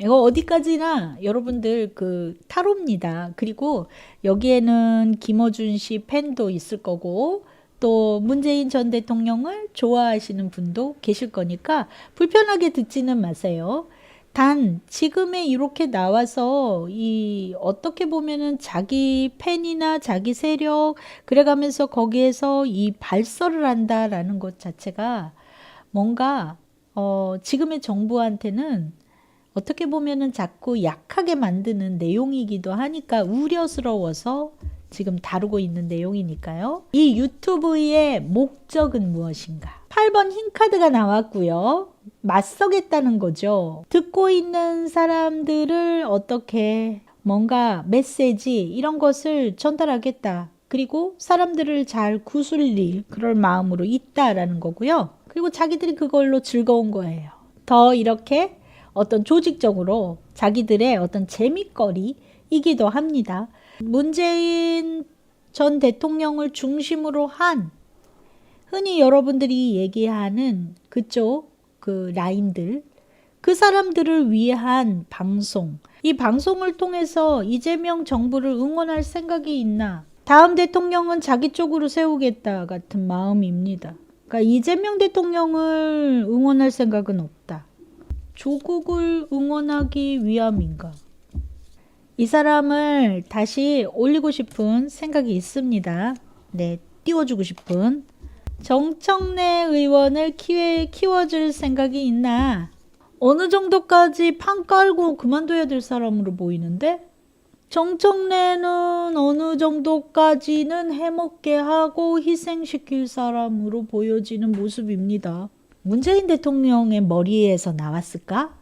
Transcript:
이거 어디까지나 여러분들 그 타로입니다. 그리고 여기에는 김어준 씨 팬도 있을 거고 또 문재인 전 대통령을 좋아하시는 분도 계실 거니까 불편하게 듣지는 마세요. 단 지금에 이렇게 나와서 이 어떻게 보면은 자기 팬이나 자기 세력 그래가면서 거기에서 이 발설을 한다라는 것 자체가 뭔가 어 지금의 정부한테는 어떻게 보면은 자꾸 약하게 만드는 내용이기도 하니까 우려스러워서 지금 다루고 있는 내용이니까요. 이 유튜브의 목적은 무엇인가? 8번 흰 카드가 나왔고요. 맞서겠다는 거죠. 듣고 있는 사람들을 어떻게 뭔가 메시지 이런 것을 전달하겠다. 그리고 사람들을 잘 구슬릴 그럴 마음으로 있다라는 거고요. 그리고 자기들이 그걸로 즐거운 거예요. 더 이렇게 어떤 조직적으로 자기들의 어떤 재미거리이기도 합니다. 문재인 전 대통령을 중심으로 한 흔히 여러분들이 얘기하는 그쪽 그 라인들 그 사람들을 위한 방송 이 방송을 통해서 이재명 정부를 응원할 생각이 있나 다음 대통령은 자기 쪽으로 세우겠다 같은 마음입니다. 그러니까 이재명 대통령을 응원할 생각은 없다. 조국을 응원하기 위함인가? 이 사람을 다시 올리고 싶은 생각이 있습니다. 네, 띄워주고 싶은. 정청래 의원을 키워, 키워줄 생각이 있나? 어느 정도까지 판 깔고 그만둬야 될 사람으로 보이는데? 정청래는 어느 정도까지는 해먹게 하고 희생시킬 사람으로 보여지는 모습입니다. 문재인 대통령의 머리에서 나왔을까?